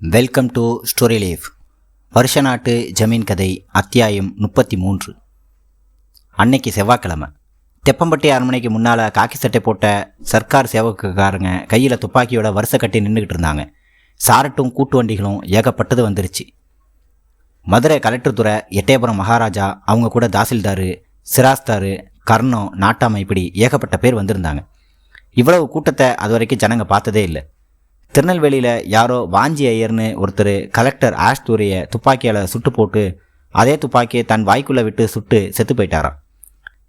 Welcome to story life வருஷ நாட்டு ஜமீன் கதை அத்தியாயம் முப்பத்தி மூன்று அன்னைக்கு செவ்வாய்க்கிழமை. தெப்பம்பட்டி அரண்மனைக்கு முன்னால் காக்கி சட்டை போட்ட சர்க்கார் சேவகக்காரங்க கையில் துப்பாக்கியோட வருஷ கட்டி நின்றுக்கிட்டு இருந்தாங்க. சாரட்டும் கூட்டு வண்டிகளும் ஏகப்பட்டது வந்துருச்சு. மதுரை கலெக்டர் துறை எட்டயபுரம் மகாராஜா அவங்க கூட தாசில்தாரு சிராஸ்தாரு கர்ணம் நாட்டாமை இப்படி ஏகப்பட்ட பேர் வந்திருந்தாங்க. இவ்வளவு கூட்டத்தை அது வரைக்கும் ஜனங்க பார்த்ததே இல்லை. திருநெல்வேலியில் யாரோ வாஞ்சி ஐயர்னு ஒருத்தர் கலெக்டர் ஆஷ்தூரியை துப்பாக்கியால் சுட்டு போட்டு அதே துப்பாக்கியை தன் வாய்க்குள்ளே விட்டு சுட்டு செத்து போயிட்டாராம்.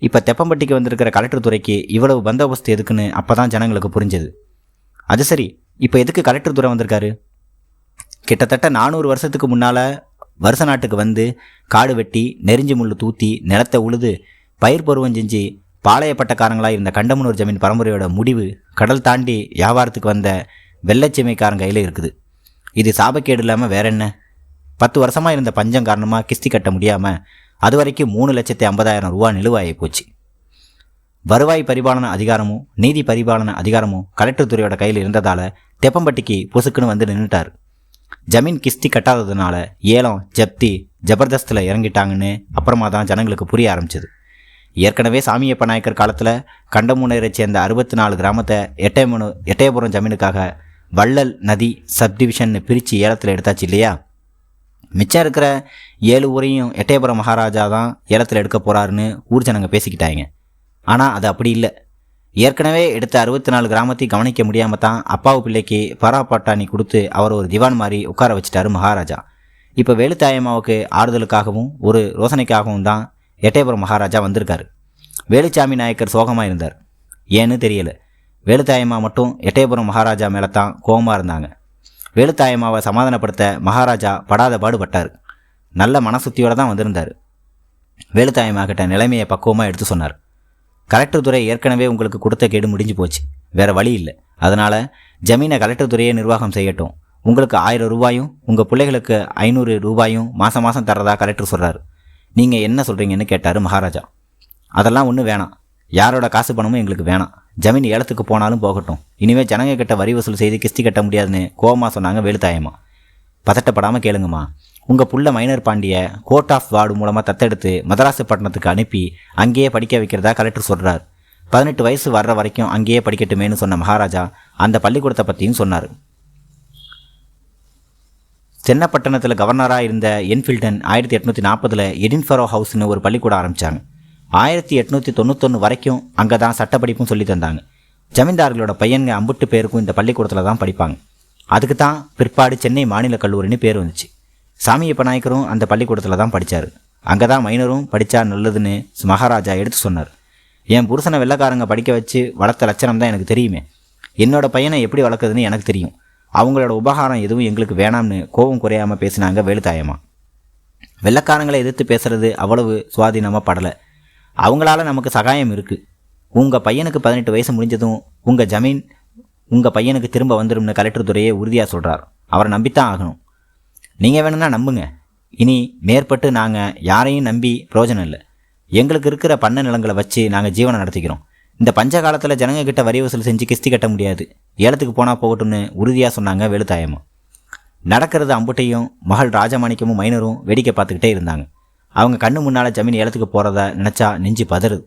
இப்போ தெப்பம்பட்டிக்கு வந்திருக்கிற கலெக்டர் துறைக்கு இவ்வளவு பந்தோபஸ்து எதுக்குன்னு அப்போ தான் ஜனங்களுக்கு புரிஞ்சது. அது சரி இப்போ எதுக்கு கலெக்டர் துறை வந்திருக்காரு? கிட்டத்தட்ட நானூறு வருஷத்துக்கு முன்னால் வருஷ நாட்டுக்கு வந்து காடு வெட்டி நெறிஞ்சு முள்ளு தூத்தி நிலத்தை உழுது பயிர் பருவம் செஞ்சு பாளையப்பட்டக்காரங்களாக இருந்த கண்டமனூர் ஜமீன் பரம்பரையோட முடிவு கடல் தாண்டி வியாபாரத்துக்கு வந்த வெள்ளச்சிமைக்காரன் கையில் இருக்குது. இது சாபக்கேடு இல்லாமல் வேற என்ன? பத்து வருஷமாக இருந்த பஞ்சம் காரணமாக கிஸ்தி கட்ட முடியாமல் அது வரைக்கும் மூணு லட்சத்தி ஐம்பதாயிரம் ரூபா நிலுவாயி போச்சு. வருவாய் பரிபாலன அதிகாரமும் நீதி பரிபாலன அதிகாரமும் கலெக்டர் துறையோட கையில் இருந்ததால் தெப்பம்பட்டிக்கு பொசுக்குன்னு வந்து நின்றுட்டார் ஜமீன் கிஸ்தி கட்டாததுனால ஏலம் ஜப்தி ஜபர்தஸ்தில் இறங்கிட்டாங்கன்னு அப்புறமா தான் ஜனங்களுக்கு புரிய ஆரம்பிச்சது. ஏற்கனவே சாமியப்ப நாயக்கர் காலத்தில் கண்டமுனரை சேர்ந்த அறுபத்தி நாலு கிராமத்தை எட்டயமனு எட்டயபுரம் ஜமீனுக்காக வள்ளல் நதி சப்டிவிஷன் பிரித்து ஏலத்தில் எடுத்தாச்சு இல்லையா? மிச்சம் இருக்கிற ஏழு ஊரையும் எட்டயபுரம் மகாராஜா தான் ஏலத்தில் எடுக்க போகிறாருன்னு ஊர் ஜனங்க பேசிக்கிட்டாங்க. ஆனால் அது அப்படி இல்லை. ஏற்கனவே எடுத்த அறுபத்தி நாலு கிராமத்தையும் கவனிக்க முடியாமல் தான் அப்பாவு பிள்ளைக்கு பராப்பாட்டாணி கொடுத்து அவர் ஒரு திவான் மாதிரி உட்கார வச்சிட்டாரு மகாராஜா. இப்போ வேலுத்தாயம்மாவுக்கு ஆறுதலுக்காகவும் ஒரு ரோசனைக்காகவும் தான் எட்டயபுரம் மகாராஜா வந்திருக்காரு. வேலுச்சாமி நாயக்கர் சோகமாக இருந்தார். ஏன்னு தெரியலை. வேலுத்தாயம்மா மட்டும் எட்டயபுரம் மகாராஜா மேலே தான் கோபமாக இருந்தாங்க. வேலுத்தாயம்மாவை சமாதானப்படுத்த மகாராஜா படாத பாடுபட்டார். நல்ல மனசுத்தியோடு தான் வந்திருந்தார். வேலுத்தாயம்மா கிட்ட நிலைமையை பக்குவமாக எடுத்து சொன்னார். கலெக்டர் துறை ஏற்கனவே உங்களுக்கு கொடுத்த கேடு முடிஞ்சு போச்சு. வேற வழி இல்லை. அதனால் ஜமீனை கலெக்டர் துறையே நிர்வாகம் செய்யட்டும். உங்களுக்கு ஆயிரம் ரூபாயும் உங்கள் பிள்ளைகளுக்கு ஐநூறு ரூபாயும் மாதம் மாதம் தரதா கலெக்டர் சொல்கிறாரு நீங்கள் என்ன சொல்கிறீங்கன்னு கேட்டார் மகாராஜா. அதெல்லாம் ஒன்றும் வேணாம். யாரோட காசு பணமும் எங்களுக்கு வேணாம். ஜமீன் ஏலத்துக்கு போனாலும் போகட்டும். இனிமேல் ஜனங்க கிட்ட வரி வசூல் செய்து கிஸ்தி கட்ட முடியாதுன்னு கோமா சொன்னாங்க வேலுத்தாயம்மா பதட்டப்படாமல் கேளுங்கம்மா. உங்கள் புள்ள மைனர் பாண்டிய கோர்ட் ஆஃப் வார்டு மூலமாக தத்தெடுத்து மதராசு பட்டணத்துக்கு அனுப்பி அங்கேயே படிக்க வைக்கிறதா கலெக்டர் சொல்கிறார் பதினெட்டு வயசு வர்ற வரைக்கும் அங்கேயே படிக்கட்டுமேனு சொன்ன மகாராஜா அந்த பள்ளிக்கூடத்தை பற்றியும் சொன்னார். சென்னப்பட்டணத்தில் கவர்னராக இருந்த என்ஃபில்டன் ஆயிரத்தி எட்நூற்றி நாற்பதில் எடின்ஃபரோ ஹவுஸ்னு ஒரு பள்ளிக்கூடம் ஆரம்பித்தாங்க ஆயிரத்தி எட்நூற்றி தொண்ணூத்தொன்று வரைக்கும் அங்கே தான் சட்டப்படிப்பும் சொல்லி தந்தாங்க. ஜமீன்தார்களோட பையன்க அம்புட்டு பேருக்கும் இந்த பள்ளிக்கூடத்தில் தான் படிப்பாங்க. அதுக்கு தான் பிற்பாடு சென்னை மாநில கல்லூரின்னு பேர் வந்துச்சு. சாமியப்ப நாயக்கரும் அந்த பள்ளிக்கூடத்தில் தான் படித்தார் அங்கே தான் மைனரும் படித்தா நல்லதுன்னு மகாராஜா எடுத்து சொன்னார். என் புருஷனை வெள்ளக்காரங்க படிக்க வச்சு வளர்த்த லட்சணம் தான் எனக்கு தெரியுமே. என்னோட பையனை எப்படி வளர்க்குதுன்னு எனக்கு தெரியும். அவங்களோட உபகாரம் எதுவும் எங்களுக்கு வேணாம்னு கோபம் குறையாமல் பேசினாங்க வேலுத்தாயம்மா வெள்ளக்காரங்களை எதிர்த்து பேசுறது அவ்வளவு சுவாதீனமாக படலை. அவங்களால நமக்கு சகாயம் இருக்குது உங்கள் பையனுக்கு பதினெட்டு வயசு முடிஞ்சதும் உங்கள் ஜமீன் உங்கள் பையனுக்கு திரும்ப வந்துடும்னு கலெக்டர் துறையே உறுதியாக சொல்கிறார் அவரை நம்பித்தான் ஆகணும். நீங்கள் வேணும்னா நம்புங்க. இனி மேற்பட்டு நாங்கள் யாரையும் நம்பி பிரயோஜனம் இல்லை. எங்களுக்கு இருக்கிற பண்ண நிலங்களை வச்சு நாங்கள் ஜீவனம் நடத்திக்கிறோம். இந்த பஞ்ச காலத்தில் ஜனங்க கிட்ட வரி வசூல் செஞ்சு கிஸ்தி கட்ட முடியாது. ஏலத்துக்கு போனால் போகட்டும்னு உறுதியாக சொன்னாங்க வெளுத்தாயமும் நடக்கிறது அம்புட்டையும் மகள் ராஜமாணிக்கமும் மைனரும் வேடிக்கை பார்த்துக்கிட்டே இருந்தாங்க. அவங்க கண்ணு முன்னால் ஜமீன் ஏலத்துக்கு போகிறத நினச்சா நெஞ்சு பதறுது.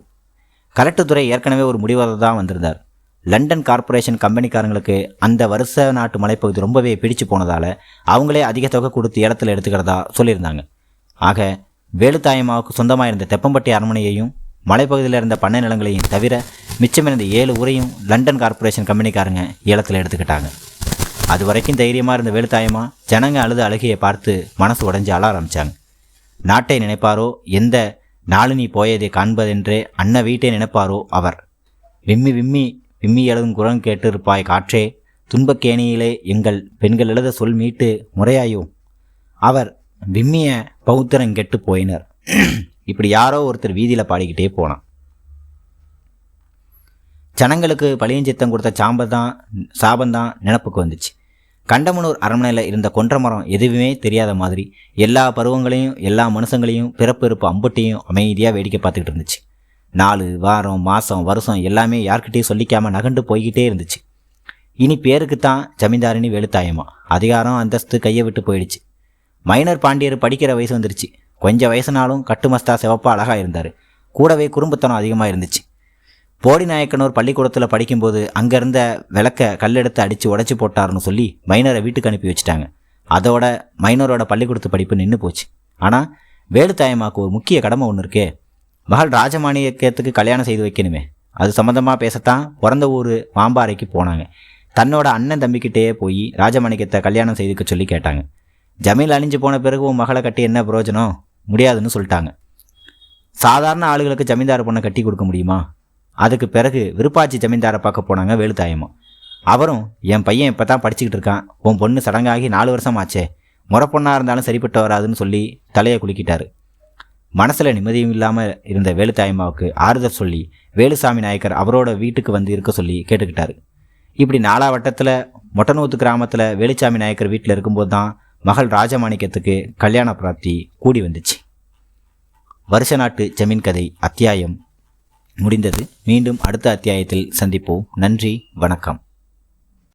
கலெக்டர் துறை ஏற்கனவே ஒரு முடிவாக தான் வந்திருந்தார். லண்டன் கார்ப்பரேஷன் கம்பெனிக்காரங்களுக்கு அந்த வருஷ நாட்டு மலைப்பகுதி ரொம்பவே பிடிச்சு போனதால் அவங்களே அதிக தொகை கொடுத்து ஏலத்தில் எடுத்துக்கிறதா சொல்லியிருந்தாங்க. ஆக வேலுத்தாயம்மாவுக்கு சொந்தமாக இருந்த தெப்பம்பட்டி அரண்மனையையும் மலைப்பகுதியில் இருந்த பண்ணை நிலங்களையும் தவிர மிச்சமிருந்த ஏழு ஊரையும் லண்டன் கார்ப்பரேஷன் கம்பெனிக்காரங்க ஏலத்தில் எடுத்துக்கிட்டாங்க. அது வரைக்கும் தைரியமாக இருந்த வேலுத்தாயம்மா ஜனங்க அழுது அழுகையை பார்த்து மனசு உடஞ்சி அழ ஆரம்பித்தாங்க நாட்டை நினைப்பாரோ? எந்த நாளினி போயதை காண்பதென்றே அன்ன வீட்டை நினைப்பாரோ அவர்? விம்மி விம்மி விம்மி எழுதும் குரல் கேட்டிருப்பாய் காற்றே துன்பக்கேணியிலே எங்கள் பெண்கள் எழுத சொல் மீட்டு முறையாயோ? அவர் விம்மிய பௌத்திரன் கெட்டு போயினர். இப்படி யாரோ ஒருத்தர் வீதியில் பாடிக்கிட்டே போனான். ஜனங்களுக்கு பழியஞ்சித்தம் கொடுத்த சாம்பல் தான் சாபந்தான் நினப்புக்கு வந்துச்சு. கண்டமனூர் அரண்மனையில் இருந்த கொன்ற மரம் எதுவுமே தெரியாத மாதிரி எல்லா பருவங்களையும் எல்லா மனுஷங்களையும் பிறப்பு இருப்பு அம்புட்டையும் அமைதியாக வேடிக்கை பார்த்துக்கிட்டு இருந்துச்சு. நாலு வாரம் மாதம் வருஷம் எல்லாமே யார்கிட்டையும் சொல்லிக்காமல் நகண்டு போய்கிட்டே இருந்துச்சு. இனி பேருக்கு தான் ஜமீன்தாரினி வெளுத்தாயமா? அதிகாரம் அந்தஸ்து கையை விட்டு போயிடுச்சு. மைனர் பாண்டியர் படிக்கிற வயசு வந்துருச்சு. கொஞ்சம் வயசுனாலும் கட்டுமஸ்தா சிவப்பா அழகாக இருந்தார். கூடவே குறும்புத்தனம் அதிகமாக இருந்துச்சு. போடிநாயக்கனூர் பள்ளிக்கூடத்தில் படிக்கும்போது அங்கே இருந்த விளக்க கல்லெடுத்து அடித்து உடச்சி போட்டாருன்னு சொல்லி மைனரை வீட்டுக்கு அனுப்பி வச்சுட்டாங்க. அதோட மைனரோட பள்ளிக்கூடத்து படிப்பு நின்று போச்சு. ஆனால் வேலுத்தாயம்மாக்கு ஒரு முக்கிய கடமை ஒன்று இருக்கே. மகள் ராஜமாணியக்கத்துக்கு கல்யாணம் செய்து வைக்கணுமே. அது சம்மந்தமாக பேசத்தான் பிறந்த ஊர் மாம்பாறைக்கு போனாங்க. தன்னோட அண்ணன் தம்பிக்கிட்டேயே போய் ராஜமாணிக்கத்தை கல்யாணம் செய்துக்க சொல்லி கேட்டாங்க. ஜமீல் அழிஞ்சு போன பிறகு உன் மகளை கட்டி என்ன பிரயோஜனம் முடியாதுன்னு சொல்லிட்டாங்க. சாதாரண ஆளுகளுக்கு ஜமீன்தார் பொண்ணை கட்டி கொடுக்க முடியுமா? அதுக்கு பிறகு விருப்பாச்சி ஜமீன்தாரை பார்க்க போனாங்க வேலுத்தாயமும் அவரும் என் பையன் இப்போ தான் படிச்சுக்கிட்டு இருக்கான். உன் பொண்ணு சடங்காகி நாலு வருஷம் ஆச்சே முறை பொண்ணாக இருந்தாலும் சரிப்பட்டு வராதுன்னு சொல்லி தலையை குலுக்கிட்டாரு. மனசில் நிம்மதியும் இல்லாமல் இருந்த வேலுத்தாயம்மாவுக்கு ஆறுதல் சொல்லி வேலுசாமி நாயக்கர் அவரோட வீட்டுக்கு வந்து இருக்க சொல்லி கேட்டுக்கிட்டாரு. இப்படி நாலா வட்டத்தில் மொட்டனூத்து கிராமத்தில் வேலுசாமி நாயக்கர் வீட்டில் இருக்கும்போது தான் மகள் ராஜமாணிக்கத்துக்கு கல்யாண பிராப்தி கூடி வந்துச்சு. வருஷ நாட்டு ஜமீன் கதை அத்தியாயம் முடிந்தது. மீண்டும் அடுத்த அத்தியாயத்தில் சந்திப்போம். நன்றி வணக்கம்.